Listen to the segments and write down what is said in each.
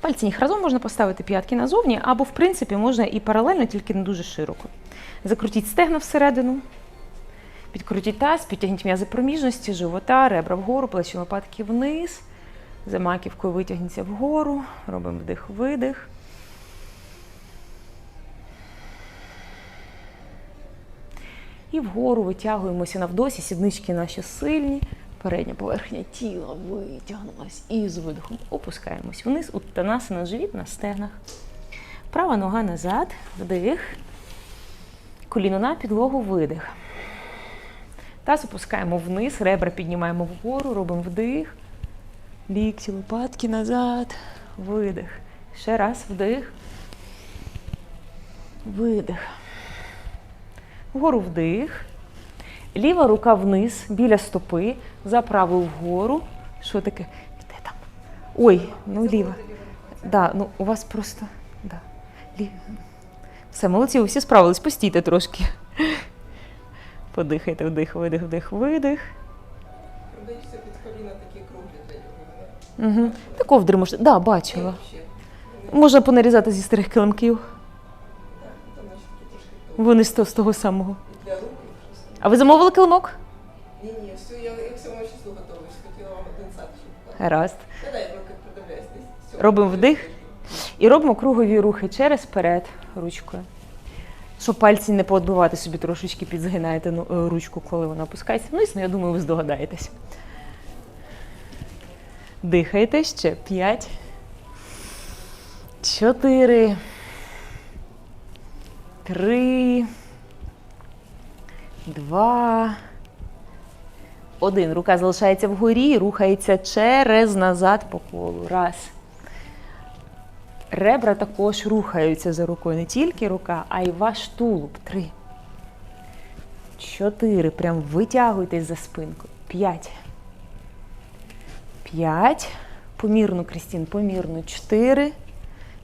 Пальці їх разом можна поставити п'ятки назовні, або, в принципі, можна і паралельно, тільки не дуже широко. Закрутіть стегна всередину, підкрутіть таз, підтягніть м'язи проміжності, живота, ребра вгору, плечі лопатки вниз. За маківкою витягніться вгору. Робимо вдих-видих. І вгору витягуємося навдосі, сіднички наші сильні. Передня поверхня тіла витягнулась. І з видихом опускаємось вниз, уттанасана, живіт на стегнах. Права нога назад, вдих. Коліно на підлогу, видих. Таз опускаємо вниз, ребра піднімаємо вгору, робимо вдих. Лікті, лопатки назад, видих. Ще раз вдих. Видих. Вгору вдих. Ліва рука вниз, біля стопи, за правою вгору. Що таке? Де там? Ой, ну ліва. Да, ну у вас просто. Да. Лі... Все, молодці, ви всі справились, постійте трошки. Подихайте, вдих, видих, вдих, видих. Продається під коліна такі круглі для його. Угу. Та ковдри можна. Да, бачила. Можна понарізати зі старих килимків. Вони з того самого. А ви замовили килимок? Ні, ні, все, я, я к цьому числу готовий. Хотіла вам один сад, щоб Гаразд. Та дай руки продивляюсь. десь Робимо вдих. І робимо кругові рухи через перед ручкою. Щоб пальці не поодбивати собі трошечки підзгинаєте ну, е, ручку, коли вона опускається вниз, ну я думаю, ви здогадаєтесь. Дихайте ще. П'ять. Чотири. Три. Два. Один. Рука залишається вгорі рухається через назад по колу. Раз. Ребра також рухаються за рукою. Не тільки рука, а й ваш тулуб. Три. Чотири. Прям витягуйтесь за спинку. П'ять. П'ять. Помірно, Крістін, помірно. Чотири.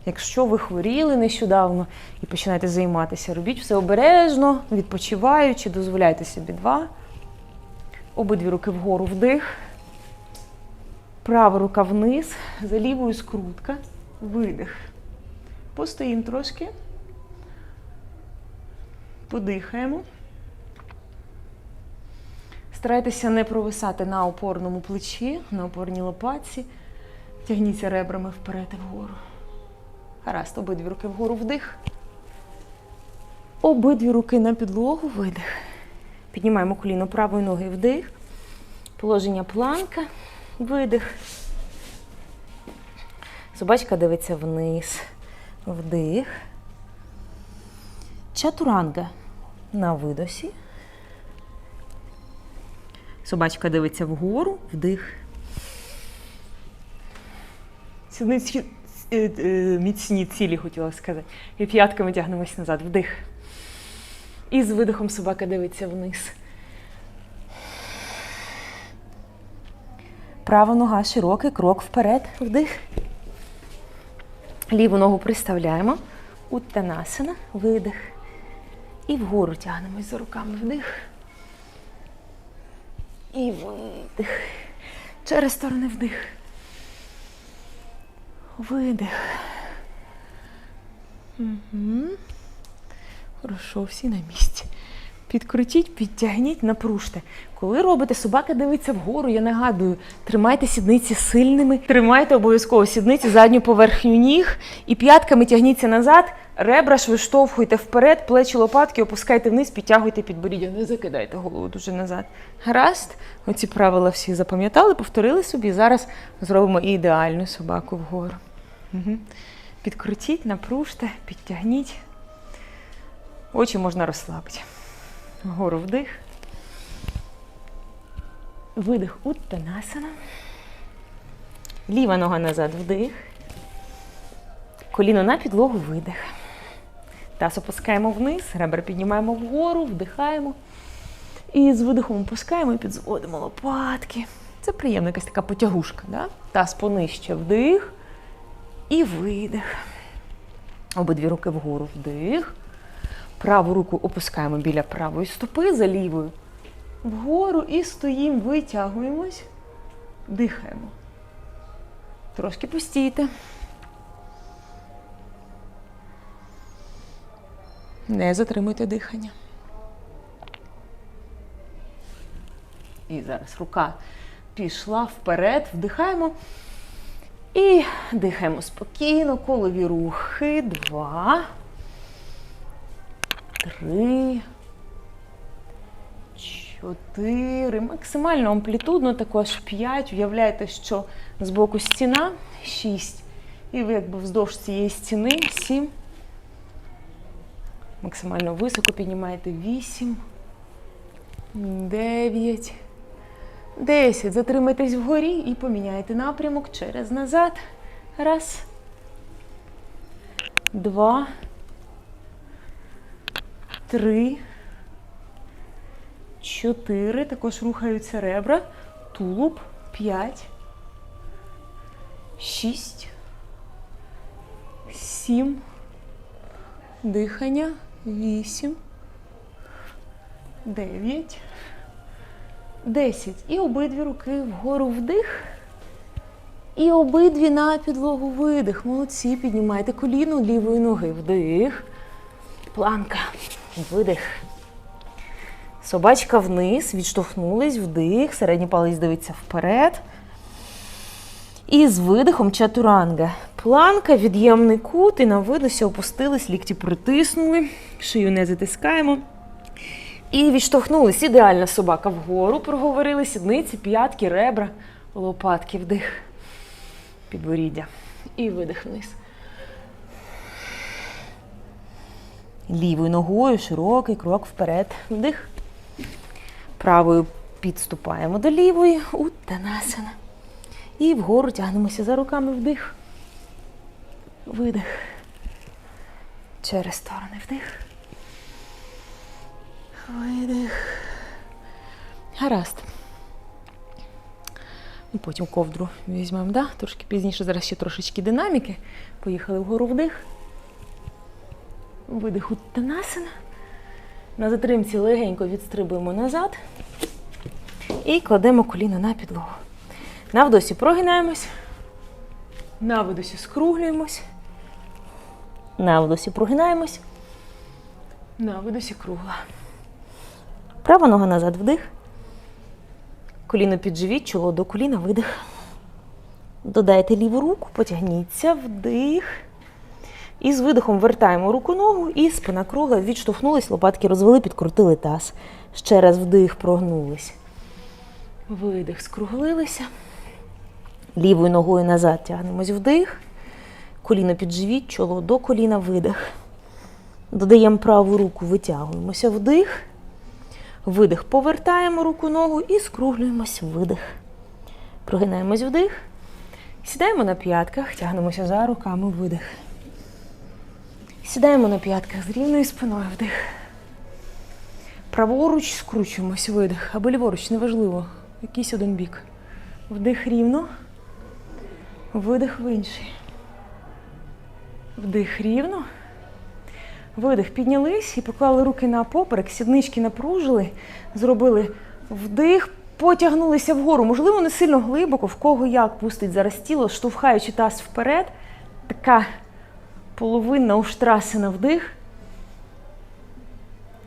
Якщо ви хворіли нещодавно і починаєте займатися, робіть все обережно, відпочиваючи, дозволяйте собі два. Обидві руки вгору вдих. Права рука вниз, за лівою скрутка. Видих. Постоїмо трошки. Подихаємо. Старайтеся не провисати на опорному плечі, на опорній лопатці. Тягніться ребрами вперед і вгору. Гаразд, обидві руки вгору вдих. Обидві руки на підлогу, видих. Піднімаємо коліно правої ноги вдих. Положення планка, видих. Собачка дивиться вниз. Вдих. Чатуранга на видосі. Собачка дивиться вгору, вдих. Сідниці міцні цілі, хотіла сказати. І п'ятками тягнемось назад. Вдих. І з видихом собака дивиться вниз. Права нога широкий, крок вперед. Вдих. Ліву ногу приставляємо. Уттанасана, видих. І вгору тягнемось за руками. Вдих. І видих. Через сторони вдих. Видих. Угу. Хорошо, всі на місці. Підкрутіть, підтягніть, напружте. Коли робите, собака дивиться вгору, я нагадую, тримайте сідниці сильними, тримайте обов'язково сідниці задню поверхню ніг і п'ятками тягніться назад, ребра ж виштовхуйте вперед, плечі лопатки, опускайте вниз, підтягуйте підборіддя, не закидайте голову дуже назад. Гаразд, оці правила всі запам'ятали, повторили собі. Зараз зробимо ідеальну собаку вгору. Угу. Підкрутіть, напружте, підтягніть. Очі можна розслабити. Вгору вдих. Видих уттанасана. Ліва нога назад вдих. Коліно на підлогу видих. Таз опускаємо вниз, ребра піднімаємо вгору, вдихаємо. І з видихом опускаємо і підзводимо лопатки. Це приємна якась така потягушка. Да? Таз понижче вдих і видих. Обидві руки вгору вдих. Праву руку опускаємо біля правої стопи за лівою. Вгору і стоїмо, витягуємось, дихаємо. Трошки постійте. Не затримуйте дихання. І зараз рука пішла вперед, вдихаємо. І дихаємо спокійно, колові рухи. Два. Три. Чотири. Максимально амплітудно, також п'ять. Уявляєте, що з боку стіна. Шість. І ви якби вздовж цієї стіни. Сім. Максимально високо піднімаєте. Вісім. Дев'ять. Десять. Затримайтесь вгорі і поміняйте напрямок через назад. Раз. Два. Три. Чотири. Також рухаються ребра. Тулуб. П'ять. Шість. Сім. Дихання. Вісім. Дев'ять. Десять. І обидві руки вгору вдих. І обидві на підлогу видих. Молодці. Піднімайте коліно лівої ноги. Вдих. Планка. Видих. Собачка вниз. Відштовхнулись. Вдих. Середній палець дивиться вперед. І з видихом чатуранга. Планка, від'ємний кут. І на видосі опустились, лікті притиснули. Шию не затискаємо. І відштовхнулись. Ідеальна собака вгору. Проговорили сідниці, п'ятки, ребра, лопатки, вдих. Підборіддя. І видих вниз. Лівою ногою широкий крок вперед. Вдих. Правою підступаємо до лівої. Уттанасана. І вгору тягнемося за руками вдих. Видих. Через сторони вдих. Видих. Гаразд. І потім ковдру візьмемо, да? трошки пізніше, зараз ще трошечки динаміки. Поїхали вгору вдих. Видих Уттанасана. На затримці легенько відстрибуємо назад. І кладемо коліно на підлогу. На вдосі прогинаємось. На видосі скруглюємось. На вдосі прогинаємось. На видосі кругла. Права нога назад вдих. Коліно підживіть, чоло до коліна, видих. Додайте ліву руку, потягніться, вдих. І з видихом вертаємо руку ногу і спина кругла, відштовхнулись, лопатки розвели, підкрутили таз. Ще раз вдих, прогнулись. Видих, скруглилися. Лівою ногою назад тягнемось вдих. Коліно підживіть, чоло до коліна, видих. Додаємо праву руку, витягуємося вдих. Видих, повертаємо руку ногу і скруглюємось видих. Прогинаємось вдих. Сідаємо на п'ятках, тягнемося за руками видих. Сідаємо на п'ятках з рівною спиною вдих. Праворуч скручуємось, видих. Або ліворуч, неважливо. Якийсь один бік. Вдих рівно. Видих в інший. Вдих рівно. Видих, піднялись і поклали руки на поперек, сіднички напружили, зробили вдих, потягнулися вгору. Можливо, не сильно глибоко, в кого як пустить зараз тіло, штовхаючи таз вперед. Така половинна уштрасена вдих.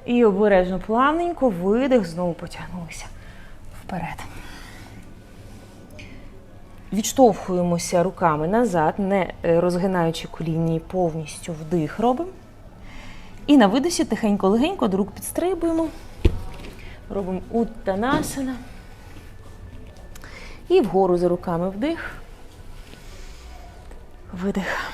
І обережно плавненько, видих, знову потягнулися вперед. Відштовхуємося руками назад, не е, розгинаючи колінні повністю вдих робимо. І на видосі тихенько, легенько до рук підстрибуємо. Робимо уттанасана. І вгору за руками вдих. Видих.